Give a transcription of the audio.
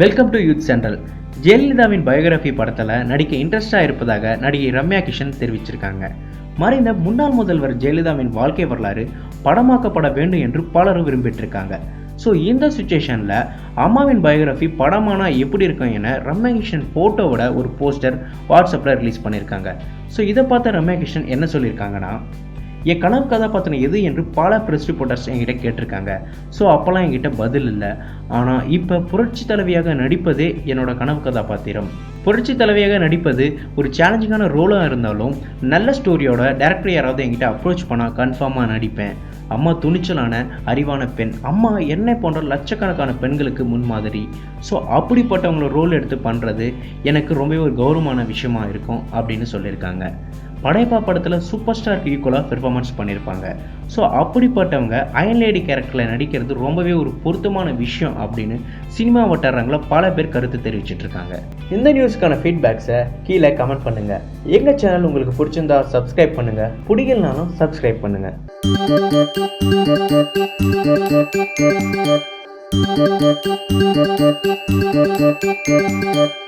Welcome to youth central ஜெயலலிதாவின் biography படத்தில் நடிக்க இன்ட்ரெஸ்டாக இருப்பதாக நடிகை ரம்யா கிஷன் தெரிவிச்சிருக்காங்க. மறைந்த முன்னாள் முதல்வர் ஜெயலலிதாவின் வாழ்க்கை வரலாறு படமாக்கப்பட வேண்டும் என்று பலரும் விரும்பிட்டிருக்காங்க. ஸோ இந்த சுச்சுவேஷனில் அம்மாவின் பயோகிராஃபி படமானா எப்படி இருக்கும் என ரம்யா கிஷன் ஃபோட்டோவோட ஒரு போஸ்டர் வாட்ஸ்அப்பில் ரிலீஸ் பண்ணியிருக்காங்க ஸோ இதை பார்த்த ரம்யா கிஷன் என்ன சொல்லியிருக்காங்கன்னா என் கனவு கதாபாத்திரம் எது என்று பல ப்ரெஸ் ரிப்போர்ட்டர்ஸ் என்கிட்ட கேட்டிருக்காங்க. ஸோ அப்போல்லாம் என்கிட்ட பதில் இல்லை. ஆனால் இப்போ புரட்சி தலைவியாக நடிப்பதே என்னோட கனவு கதாபாத்திரம் புரட்சி தலைவியாக நடிப்பது ஒரு சேலஞ்சிங்கான ரோலாக இருந்தாலும் நல்ல ஸ்டோரியோட டேரக்டர் யாராவது என்கிட்ட அப்ரோச் பண்ணால் கன்ஃபார்மாக நடிப்பேன். அம்மா துணிச்சலான அறிவான பெண். அம்மா என்னை போன்ற லட்சக்கணக்கான பெண்களுக்கு முன்மாதிரி ஸோ அப்படிப்பட்டவங்கள ரோல் எடுத்து பண்ணுறது எனக்கு ரொம்பவே ஒரு கௌரவமான விஷயமா இருக்கும் அப்படின்னு சொல்லியிருக்காங்க. படையப்பா படத்தில் சூப்பர் ஸ்டாருக்கு ஈக்குவலாக பெர்ஃபார்மன்ஸ் பண்ணியிருப்பாங்க ஸோ அப்படிப்பட்டவங்க அயன் லேடி கேரக்டரில் நடிக்கிறது ரொம்பவே ஒரு பொருத்தமான விஷயம் அப்படின்னு சினிமா வட்டாரங்கள பல பேர் கருத்து தெரிவிச்சிட்டு இருக்காங்க. இந்த நியூஸ்க்கான ஃபீட்பேக்ஸை கீழே கமெண்ட் பண்ணுங்கள் எங்கள் சேனல் உங்களுக்கு பிடிச்சிருந்தா சப்ஸ்கிரைப் பண்ணுங்கள் பிடிக்கலனாலும் சப்ஸ்கிரைப் பண்ணுங்கள் Thank you.